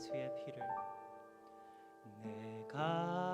예수의 피를 내가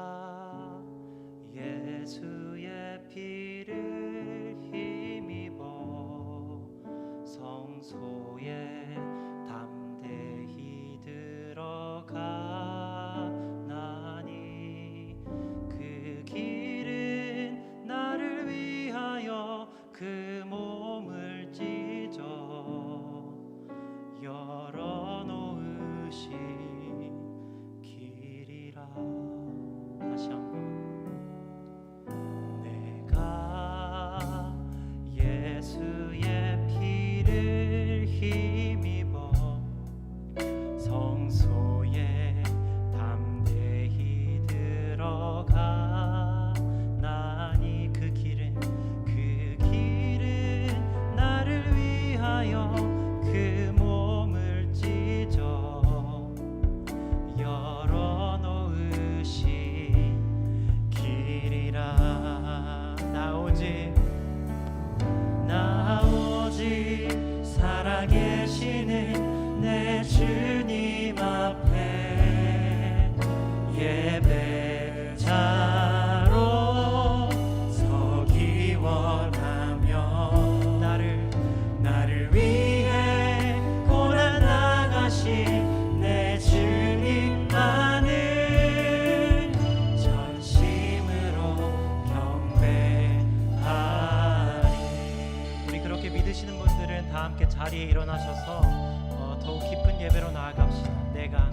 함께 자리에 일어나셔서 어, 더욱 깊은 예배로 나아갑시다. 내가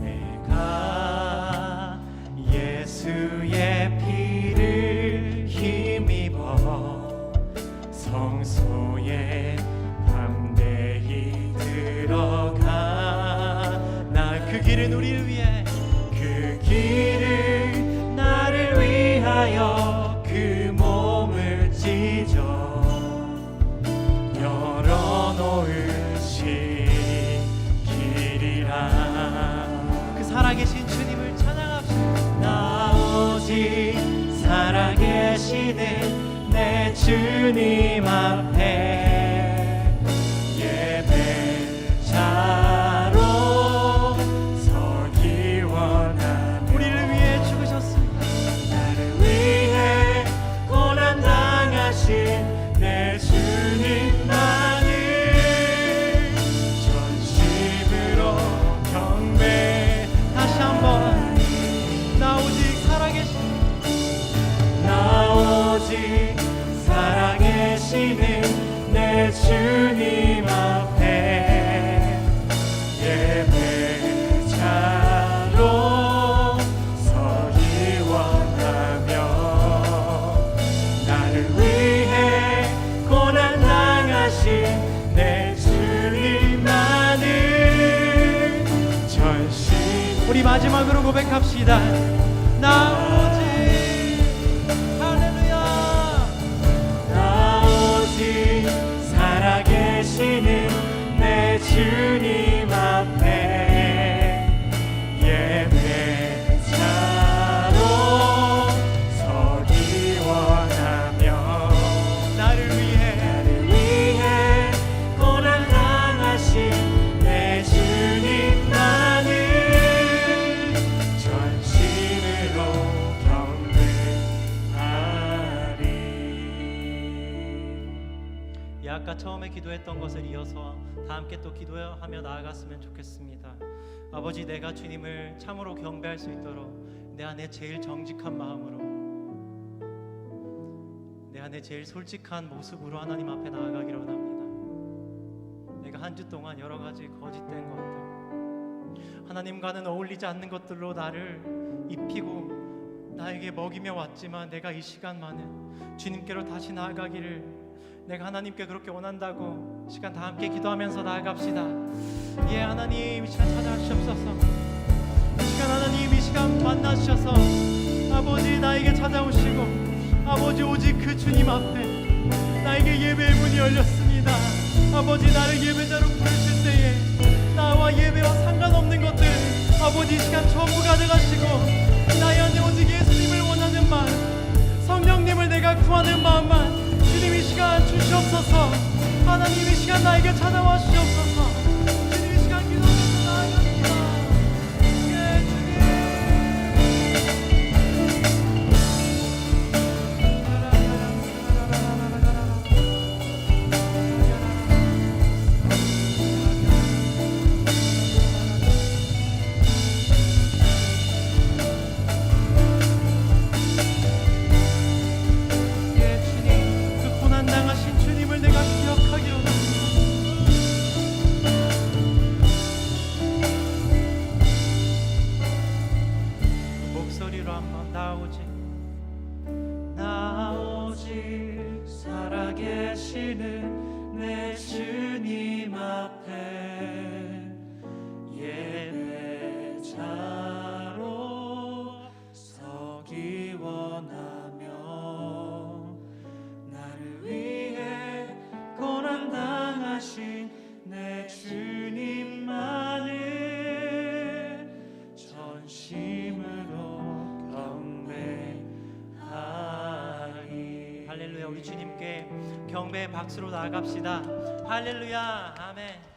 내가 예수의 피를 힘입어 성소에 담대히 들어가 나 그 길은 우리를 위해 그길 주님 앞에 마지막으로 고백합시다. 나 오직 할렐루야. 나 오직 살아계시는 내 주 아까 처음에 기도했던 것을 이어서 다 함께 또 기도하며 나아갔으면 좋겠습니다. 아버지 내가 주님을 참으로 경배할 수 있도록 내 안에 제일 정직한 마음으로 내 안에 제일 솔직한 모습으로 하나님 앞에 나아가기를 원합니다. 내가 한 주 동안 여러 가지 거짓된 것들 하나님과는 어울리지 않는 것들로 나를 입히고 나에게 먹이며 왔지만 내가 이 시간만은 주님께로 다시 나아가기를 내가 하나님께 그렇게 원한다고 시간 다 함께 기도하면서 나아갑시다. 예 하나님 이 시간 찾아주시옵소서. 이 시간 하나님 이 시간 만나주셔서 아버지 나에게 찾아오시고 아버지 오직 그 주님 앞에 나에게 예배의 문이 열렸습니다. 아버지 나를 예배자로 부르실 때에 나와 예배와 상관없는 것들 아버지 이 시간 전부 가져가시고 나의 안에 오직 예수 하나님 이 시간 나에게 찾아와 주시옵소서 계시는 내 주님 앞에. 우리 주님께 경배의 박수로 나아갑시다. 할렐루야. 아멘